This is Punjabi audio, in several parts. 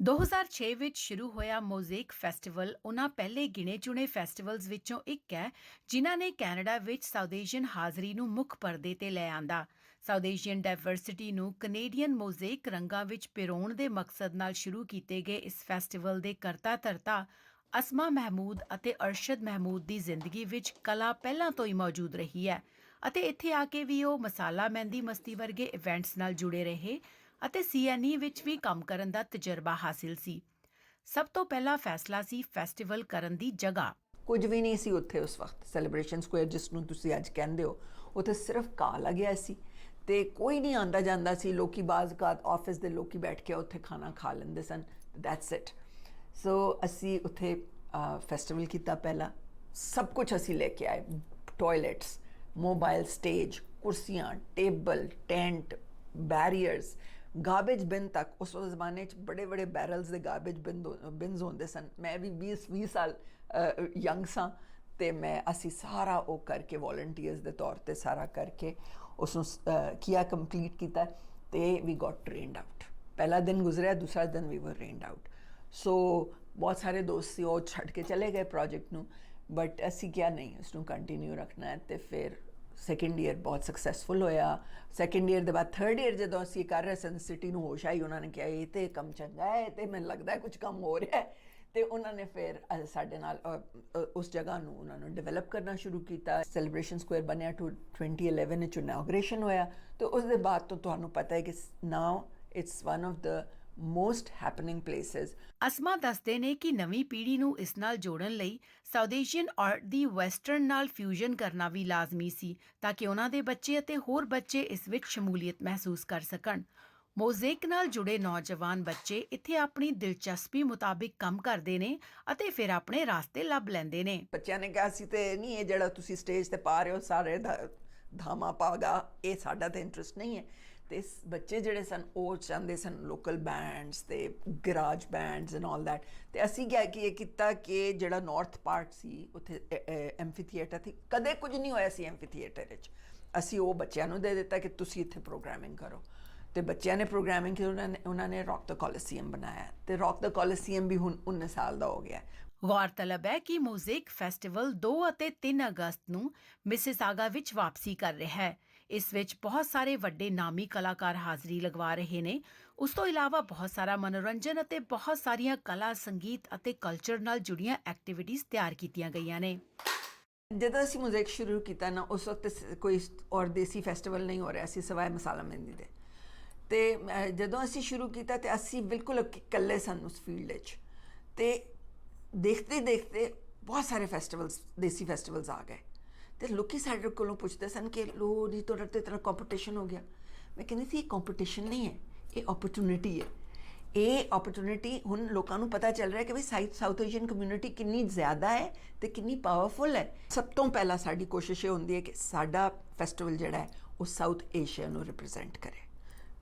2006 ਵਿੱਚ ਸ਼ੁਰੂ ਹੋਇਆ ਮੋਜ਼ੇਕ ਫੈਸਟੀਵਲ ਉਹਨਾਂ ਪਹਿਲੇ ਗਿਣੇ-ਚੁਣੇ ਫੈਸਟੀਵਲਜ਼ ਵਿੱਚੋਂ ਇੱਕ ਹੈ, ਜਿਨ੍ਹਾਂ ਨੇ ਕੈਨੇਡਾ ਵਿੱਚ ਸਾਊਥ ਏਸ਼ੀਅਨ ਹਾਜ਼ਰੀ ਨੂੰ ਮੁੱਖ ਪਰਦੇ ਤੇ ਲੈ ਆਂਦਾ। ਸਾਊਥ ਏਸ਼ੀਅਨ ਡਾਈਵਰਸਿਟੀ ਨੂੰ ਕੈਨੇਡੀਅਨ ਮੋਜ਼ੇਕ ਰੰਗਾਂ ਵਿੱਚ ਪਿਰੋਣ ਦੇ ਮਕਸਦ ਨਾਲ ਸ਼ੁਰੂ ਕੀਤੇ ਗਏ ਇਸ ਫੈਸਟੀਵਲ ਦੇ ਕਰਤਾ ਧਰਤਾ ਅਸਮਾ ਮਹਿਮੂਦ ਅਤੇ ਅਰਸ਼ਦ ਮਹਿਮੂਦ ਦੀ ਜ਼ਿੰਦਗੀ ਵਿੱਚ ਕਲਾ ਪਹਿਲਾਂ ਤੋਂ ਹੀ ਮੌਜੂਦ ਰਹੀ ਹੈ ਅਤੇ ਇੱਥੇ ਆ ਕੇ ਵੀ ਉਹ ਮਸਾਲਾ ਮਹਿੰਦੀ ਮਸਤੀ ਵਰਗੇ ਇਵੈਂਟਸ ਨਾਲ ਜੁੜੇ ਰਹੇ ਅਤੇ ਸੀਐਨਈ ਵਿੱਚ ਵੀ ਕੰਮ ਕਰਨ ਦਾ ਤਜਰਬਾ ਹਾਸਿਲ ਸੀ। ਸਭ ਤੋਂ ਪਹਿਲਾ ਫੈਸਲਾ ਸੀ ਫੈਸਟੀਵਲ ਕਰਨ ਦੀ ਜਗ੍ਹਾ। ਕੁਝ ਵੀ ਨਹੀਂ ਸੀ ਉੱਥੇ ਉਸ ਵਕਤ। ਸੈਲੀਬ੍ਰੇਸ਼ਨ ਸਕੁਅਰ ਜਿਸ ਨੂੰ ਤੁਸੀਂ ਅੱਜ ਕਹਿੰਦੇ ਹੋ, ਉੱਥੇ ਸਿਰਫ ਘਾਹ ਲੱਗਿਆ ਸੀ ਤੇ ਕੋਈ ਨਹੀਂ ਆਂਦਾ ਜਾਂਦਾ ਸੀ। ਲੋਕੀ ਬਾਜ਼ਕਾਤ ਆਫਿਸ ਦੇ ਲੋਕੀ ਬੈਠ ਕੇ ਉੱਥੇ ਖਾਣਾ ਖਾ ਲੈਂਦੇ ਸਨ। ਦੈਟਸ ਇਟ ਸੋ ਅਸੀਂ ਉੱਥੇ ਫੈਸਟੀਵਲ ਕੀਤਾ ਪਹਿਲਾ। ਸਭ ਕੁਝ ਅਸੀਂ ਲੈ ਕੇ ਆਏ। ਟਾਇਲਟਸ ਮੋਬਾਈਲ ਸਟੇਜ ਕੁਰਸੀਆਂ table tent barriers garbage bin ਤੱਕ, ਉਸ ਜ਼ਮਾਨੇ 'ਚ ਬੜੇ ਬੜੇ ਬੈਰਲਸ ਦੇ ਗਾਰਬੇਜ ਬਿਨ ਬਿਨਸ ਹੁੰਦੇ ਸਨ। ਮੈਂ ਵੀ 20 20 ਸਾਲ ਯੰਗ ਸਾਂ ਤੇ ਮੈਂ ਅਸੀਂ ਸਾਰਾ ਉਹ ਕਰਕੇ ਵੋਲੰਟੀਅਰਸ ਦੇ ਤੌਰ ਤੇ ਸਾਰਾ ਕਰਕੇ ਉਸ ਨੂੰ ਕੀਆ ਕੰਪਲੀਟ ਕੀਤਾ ਤੇ ਵੀ ਗਾਟ ਟ੍ਰੇਨਡ ਆਊਟ ਪਹਿਲਾ ਦਿਨ ਗੁਜ਼ਰਿਆ, ਦੂਸਰਾ ਦਿਨ ਵੀ ਵਰ ਟ੍ਰੇਨਡ ਆਊਟ ਸੋ ਬਹੁਤ ਸਾਰੇ ਦੋਸਤ ਸੀ, ਉਹ ਛੱਡ ਕੇ ਚਲੇ ਗਏ ਪ੍ਰੋਜੈਕਟ ਨੂੰ ਬਟ ਅਸੀਂ ਕਿਹਾ ਨਹੀਂ ਇਸ ਨੂੰ ਕੰਟੀਨਿਊ ਰੱਖਣਾ ਹੈ ਤੇ ਫਿਰ ਸੈਕੰਡ ਈਅਰ ਬਹੁਤ ਸਕਸੈਸਫੁਲ ਹੋਇਆ। ਸੈਕੰਡ ਈਅਰ ਦੇ ਬਾਅਦ ਥਰਡ ਈਅਰ ਜਦੋਂ ਅਸੀਂ ਕਰ ਰਹੇ ਸਨ ਸਿਟੀ ਨੂੰ ਹੋਸ਼ ਆਈ, ਉਹਨਾਂ ਨੇ ਕਿਹਾ, ਇਹ ਤੇ ਕੰਮ ਚੰਗਾ ਹੈ ਤੇ ਮੈਨੂੰ ਲੱਗਦਾ ਹੈ ਕੁਝ ਕੰਮ ਹੋ ਰਿਹਾ ਹੈ। ਤੇ ਉਹਨਾਂ ਨੇ ਫਿਰ ਸਾਡੇ ਨਾਲ ਉਸ ਜਗ੍ਹਾ ਨੂੰ ਉਹਨਾਂ ਨੂੰ ਡਿਵੈਲਪ ਕਰਨਾ ਸ਼ੁਰੂ ਕੀਤਾ। ਸੈਲੀਬ੍ਰੇਸ਼ਨ ਸਕੁਅਰ ਬਣਿਆ ਟੂ 2011 ਵਿੱਚ ਇਨੋਗ੍ਰੇਸ਼ਨ ਹੋਇਆ। ਤੇ ਉਸ ਦੇ ਬਾਅਦ ਤੋਂ ਤੁਹਾਨੂੰ ਪਤਾ ਹੈ ਕਿ now it's one of the most happening places Asma ਦੱਸਦੇ ਨੇ ਕਿ ਨਵੀਂ ਪੀੜ੍ਹੀ ਨੂੰ ਇਸ ਨਾਲ ਜੋੜਨ ਲਈ ਸਾਊਥ ਏਸ਼ੀਅਨ ਆਰਟ ਦੀ ਵੈਸਟਰਨ ਨਾਲ ਫਿਊਜ਼ਨ ਕਰਨਾ ਵੀ ਲਾਜ਼ਮੀ ਸੀ ਤਾਂ ਕਿ ਉਹਨਾਂ ਦੇ ਬੱਚੇ ਅਤੇ ਹੋਰ ਬੱਚੇ ਇਸ ਵਿੱਚ ਸ਼ਮੂਲੀਅਤ ਮਹਿਸੂਸ ਕਰ ਸਕਣ। ਮੋਜ਼ੇਕ ਨਾਲ ਜੁੜੇ ਨੌਜਵਾਨ ਬੱਚੇ ਇੱਥੇ ਆਪਣੀ ਦਿਲਚਸਪੀ ਮੁਤਾਬਿਕ ਕੰਮ ਕਰਦੇ ਨੇ ਅਤੇ ਫਿਰ ਆਪਣੇ ਰਾਸਤੇ ਲੱਭ ਲੈਂਦੇ ਨੇ। ਬੱਚਿਆਂ ਨੇ ਕਿਹਾ ਸੀ ਤੇ ਨਹੀਂ ਇਹ ਜਿਹੜਾ ਤੁਸੀਂ ਸਟੇਜ ਤੇ ਪਾ ਰਹੇ ਹੋ ਸਾਰੇ ਧਾਮਾ ਪਾਗਾ ਇਹ ਸਾਡਾ ਤਾਂ ਇੰਟਰਸਟ ਨਹੀਂ ਹੈ। ਤੇ ਬੱਚੇ ਜਿਹੜੇ ਸਨ, ਉਹ ਚਾਹੁੰਦੇ ਸਨ ਲੋਕਲ ਬੈਂਡਸ ਤੇ garage bands and all that ਤੇ ਅਸੀਂ ਕਿਹਾ ਕਿ ਇਹ ਕੀਤਾ ਕਿ ਜਿਹੜਾ ਨਾਰਥ ਪਾਰਟ ਸੀ, ਉੱਥੇ ਐਂਫੀ ਥੀਏਟਰ ਸੀ। ਕਦੇ ਕੁਝ ਨਹੀਂ ਹੋਇਆ ਸੀ ਐਂਫੀ ਥੀਏਟਰ ਵਿੱਚ। ਅਸੀਂ ਉਹ ਬੱਚਿਆਂ ਨੂੰ ਦੇ ਦਿੱਤਾ ਕਿ ਤੁਸੀਂ ਇੱਥੇ ਪ੍ਰੋਗਰਾਮਿੰਗ ਕਰੋ। ਤੇ ਬੱਚਿਆਂ ਨੇ ਪ੍ਰੋਗਰਾਮਿੰਗ ਕੀਤੀ, ਉਹਨਾਂ ਨੇ ਉਹਨਾਂ ਨੇ ਰੌਕ ਦਾ ਕੋਲੀਸੀਅਮ ਬਣਾਇਆ। ਤੇ ਰੌਕ ਦਾ ਕੋਲੀਸੀਅਮ ਵੀ ਹੁਣ 19 ਸਾਲ ਦਾ ਹੋ ਗਿਆ। ਗੌਰਤਲਬ ਹੈ ਕਿ ਮੋਜ਼ੇਕ ਫੈਸਟੀਵਲ 2 ਅਤੇ 3 ਅਗਸਤ ਨੂੰ ਮਿਸਿਸਾਗਾ ਵਿੱਚ ਵਾਪਸੀ ਕਰ ਰਿਹਾ ਹੈ। ਇਸ ਵਿੱਚ ਬਹੁਤ ਸਾਰੇ ਵੱਡੇ ਨਾਮੀ ਕਲਾਕਾਰ ਹਾਜ਼ਰੀ ਲਗਵਾ ਰਹੇ ਨੇ। ਉਸ ਤੋਂ ਇਲਾਵਾ ਬਹੁਤ ਸਾਰਾ ਮਨੋਰੰਜਨ ਅਤੇ ਬਹੁਤ ਸਾਰੀਆਂ ਕਲਾ, ਸੰਗੀਤ ਅਤੇ ਕਲਚਰ ਨਾਲ ਜੁੜੀਆਂ ਐਕਟੀਵਿਟੀਜ਼ ਤਿਆਰ ਕੀਤੀਆਂ ਗਈਆਂ ਨੇ। ਜਦੋਂ ਅਸੀਂ ਮੁਜ਼ਿਕ ਸ਼ੁਰੂ ਕੀਤਾ ਨਾ, ਉਸ ਵਕਤ ਕੋਈ ਔਰ ਦੇਸੀ ਫੈਸਟੀਵਲ ਨਹੀਂ ਹੋ ਰਿਹਾ ਸੀ ਸਿਵਾਏ ਮਸਾਲਾ ਮਹਿੰਦੀ ਦੇ। ਤੇ ਜਦੋਂ ਅਸੀਂ ਸ਼ੁਰੂ ਕੀਤਾ ਤੇ ਅਸੀਂ ਬਿਲਕੁਲ ਇਕੱਲੇ ਸਨ ਉਸ ਫੀਲਡ ਵਿੱਚ। ਤੇ ਦੇਖਦੇ ਦੇਖਦੇ ਬਹੁਤ ਸਾਰੇ ਫੈਸਟੀਵਲਸ ਦੇਸੀ ਫੈਸਟੀਵਲਸ ਆ ਗਏ। ਤੇ ਲੋਕੀ ਸਾਡੇ ਕੋਲੋਂ ਪੁੱਛਦੇ ਸਨ ਕਿ ਲੋ ਜੀ, ਤੁਹਾਡੇ ਤੇ ਤੇਰਾ ਕੰਪੀਟੀਸ਼ਨ ਹੋ ਗਿਆ। ਮੈਂ ਕਹਿੰਦੀ ਸੀ, ਇਹ ਕੰਪੀਟੀਸ਼ਨ ਨਹੀਂ ਹੈ, ਇਹ ਓਪਰਚੁਨਿਟੀ ਹੈ। ਇਹ ਓਪਰਚੁਨਿਟੀ ਹੁਣ ਲੋਕਾਂ ਨੂੰ ਪਤਾ ਚੱਲ ਰਿਹਾ ਕਿ ਵੀ ਸਾਊਥ ਸਾਊਥ ਏਸ਼ੀਅਨ ਕਮਿਊਨਿਟੀ ਕਿੰਨੀ ਜ਼ਿਆਦਾ ਹੈ ਤੇ ਕਿੰਨੀ ਪਾਵਰਫੁਲ ਹੈ। ਸਭ ਤੋਂ ਪਹਿਲਾਂ ਸਾਡੀ ਕੋਸ਼ਿਸ਼ ਇਹ ਹੁੰਦੀ ਹੈ ਕਿ ਸਾਡਾ ਫੈਸਟੀਵਲ ਜਿਹੜਾ ਹੈ, ਉਹ ਸਾਊਥ ਏਸ਼ੀਆ ਨੂੰ ਰਿਪਰੈਜ਼ੈਂਟ ਕਰੇ।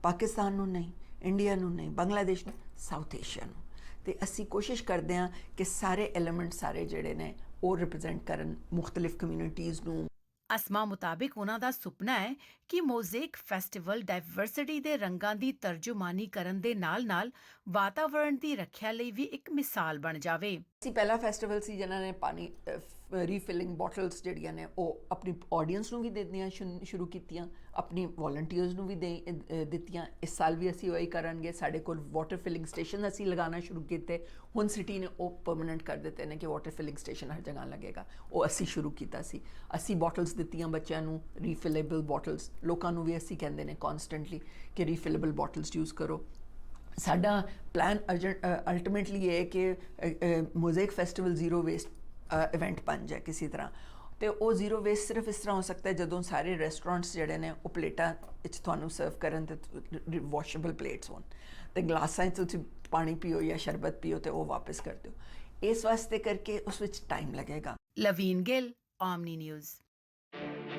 ਪਾਕਿਸਤਾਨ ਨੂੰ ਨਹੀਂ ਇੰਡੀਆ ਨੂੰ ਨਹੀਂ ਬੰਗਲਾਦੇਸ਼ ਨੂੰ ਸਾਊਥ ਏਸ਼ੀਆ ਨੂੰ। ਤੇ ਅਸੀਂ ਕੋਸ਼ਿਸ਼ ਕਰਦੇ ਹਾਂ ਕਿ ਸਾਰੇ ਐਲੀਮੈਂਟ ਸਾਰੇ ਜਿਹੜੇ ਨੇ ਉਹ ਰਿਪਰੈਜ਼ੈਂਟ ਕਰਨ ਮੁxtਲਿਫ ਕਮਿਊਨਿਟੀਜ਼ ਨੂੰ। ਅਸਮਾ ਮੁਤਾਬਿਕ ਉਹਨਾਂ ਦਾ ਸੁਪਨਾ ਹੈ ਕਿ ਮੋਜ਼ੇਕ ਫੈਸਟੀਵਲ ਡਾਈਵਰਸਿਟੀ ਦੇ ਰੰਗਾਂ ਦੀ ਤਰਜੁਮਾਨੀ ਕਰਨ ਦੇ ਨਾਲ-ਨਾਲ ਵਾਤਾਵਰਣ ਦੀ ਰੱਖਿਆ ਲਈ ਵੀ ਇੱਕ ਮਿਸਾਲ ਬਣ ਜਾਵੇ। ਅਸੀਂ ਪਹਿਲਾ ਫੈਸਟੀਵਲ ਸੀ ਜਿਨ੍ਹਾਂ ਨੇ ਪਾਣੀ ਰੀਫਿਲਿੰਗ ਬੋਟਲਸ ਜਿਹੜੀਆਂ ਨੇ, ਉਹ ਆਪਣੀ ਆਡੀਅנס ਨੂੰ ਵੀ ਦੇਣੀਆਂ ਸ਼ੁ- ਸ਼ੁਰੂ ਕੀਤੀਆਂ, ਆਪਣੀ ਵੋਲੰਟੀਅਰਸ ਨੂੰ ਵੀ ਦੇ ਦਿੱਤੀਆਂ। ਇਸ ਸਾਲ ਵੀ ਅਸੀਂ ਉਹੀ ਕਰਾਂਗੇ। ਸਾਡੇ ਕੋਲ ਵਾਟਰ ਫਿਲਿੰਗ ਸਟੇਸ਼ਨ ਅਸੀਂ ਲਗਾਉਣਾ ਸ਼ੁਰੂ ਕੀਤੇ। ਹੁਣ ਸਿਟੀ ਨੇ ਉਹ ਪਰਮਨੈਂਟ ਕਰ ਦਿੱਤੇ ਨੇ ਕਿ ਵਾਟਰ ਫਿਲਿੰਗ ਸਟੇਸ਼ਨ ਹਰ ਜਗ੍ਹਾ ਲੱਗੇਗਾ। ਉਹ ਅਸੀਂ ਸ਼ੁਰੂ ਕੀਤਾ ਸੀ। ਅਸੀਂ ਬੋਟਲਸ ਦਿੱਤੀਆਂ ਬੱਚਿਆਂ ਨੂੰ ਰੀਫਿਲੇਬਲ ਬੋਟਲਸ ਲੋਕਾਂ ਨੂੰ ਵੀ ਅਸੀਂ ਕਹਿੰਦੇ ਨੇ ਕਨਸਟੈਂਟਲੀ ਕਿ ਰੀਫਿਲੇਬਲ ਬੋਟਲਸ ਯੂਜ਼ ਕਰੋ। ਸਾਡਾ ਪਲਾਨ ਅਲਟੀਮੇਟਲੀ ਇਹ ਹੈ ਕਿ mosaic festival zero waste event ਬਣ ਜਾਏ ਕਿਸੇ ਤਰ੍ਹਾਂ। ਤੇ ਉਹ ਜ਼ੀਰੋ ਵੇਸਟ ਸਿਰਫ ਇਸ ਤਰ੍ਹਾਂ ਹੋ ਸਕਦਾ ਹੈ ਜਦੋਂ ਸਾਰੇ ਰੈਸਟੋਰੈਂਟਸ ਜਿਹੜੇ ਨੇ, ਉਹ ਪਲੇਟਾਂ ਵਿੱਚ ਤੁਹਾਨੂੰ ਸਰਵ ਕਰਨ ਤੇ ਵਾਸ਼ੇਬਲ ਪਲੇਟਸ ਹੋਣ। ਤੇ ਗਲਾਸਾਂ 'ਚ ਤੁਸੀਂ ਪਾਣੀ ਪੀਓ ਜਾਂ ਸ਼ਰਬਤ ਪੀਓ ਤੇ ਉਹ ਵਾਪਸ ਕਰ ਦਿਓ। ਇਸ ਵਾਸਤੇ ਕਰਕੇ ਉਸ ਵਿੱਚ ਟਾਈਮ ਲੱਗੇਗਾ। ਲਵੀਨ ਗਿੱਲ ਆਮਨੀ ਨਿਊਜ਼